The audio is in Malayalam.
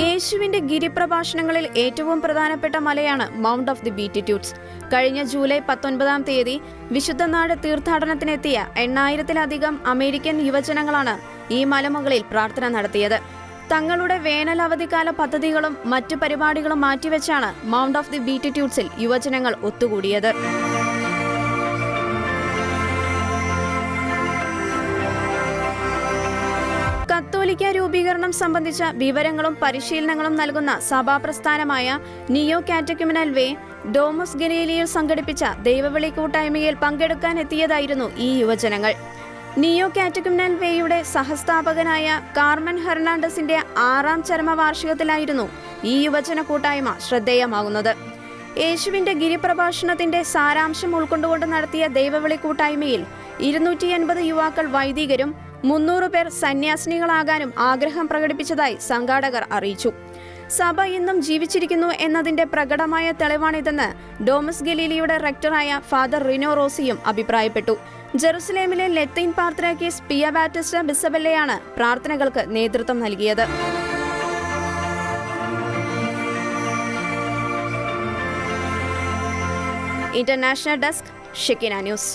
യേശുവിന്റെ ഗിരിപ്രഭാഷണങ്ങളിൽ ഏറ്റവും പ്രധാനപ്പെട്ട മലയാണ് മൗണ്ട് ഓഫ് ദി ബീറ്റിറ്റ്യൂഡ്സ്. കഴിഞ്ഞ ജൂലൈ പത്തൊൻപതാം തീയതി വിശുദ്ധ നാട് തീർത്ഥാടനത്തിനെത്തിയ എണ്ണായിരത്തിലധികം അമേരിക്കൻ യുവജനങ്ങളാണ് ഈ മലമുകളിൽ പ്രാർത്ഥന നടത്തിയത്. തങ്ങളുടെ വേനൽ അവധിക്കാല പദ്ധതികളും മറ്റു പരിപാടികളും മാറ്റിവെച്ചാണ് മൗണ്ട് ഓഫ് ദി ബീറ്റിറ്റ്യൂഡ്സിൽ യുവജനങ്ങൾ ഒത്തുകൂടിയത്. കത്തോലിക്ക രൂപീകരണം സംബന്ധിച്ച വിവരങ്ങളും പരിശീലനങ്ങളും നൽകുന്ന സഭാപ്രസ്ഥാനമായ നിയോ കാറ്റക്യുമിനൽ വേ ഡോമസ് ഗനേലിയിൽ സംഘടിപ്പിച്ച ദൈവവിളി കൂട്ടായ്മയിൽ പങ്കെടുക്കാൻ എത്തിയതായിരുന്നു ഈ യുവജനങ്ങൾ. നിയോ കാറ്റക്യുമിനൽ വേയുടെ സഹസ്ഥാപകനായ കാർമൻ ഹെർണാണ്ടസിന്റെ ആറാം ചരമവാർഷികത്തിലായിരുന്നു ഈ യുവജന കൂട്ടായ്മ ശ്രദ്ധേയമാകുന്നത്. യേശുവിന്റെ ഗിരിപ്രഭാഷണത്തിന്റെ സാരാംശം ഉൾക്കൊണ്ടുകൊണ്ട് നടത്തിയ ദൈവവിളി കൂട്ടായ്മയിൽ ഇരുന്നൂറ്റി എൺപത് യുവാക്കൾ വൈദികരും മുന്നൂറ് പേർ സന്യാസിനികളാകാനും ആഗ്രഹം പ്രകടിപ്പിച്ചതായി സംഘാടകർ അറിയിച്ചു. സഭ ഇന്നും ജീവിച്ചിരിക്കുന്നു എന്നതിന്റെ പ്രകടമായ തെളിവാണിതെന്ന് ഡോമസ് ഗലീലിയുടെ റെക്ടറായ ഫാദർ റിനോ റോസിയും അഭിപ്രായപ്പെട്ടു. ജെറുസലേമിലെ ലത്തീൻ പാർത്രാക്കീസ് പിയ ബാറ്റിസ്റ്റ ബിസബല്ലയാണ് പ്രാർത്ഥനകൾക്ക് നേതൃത്വം നൽകിയത്. International desk Shekinah news.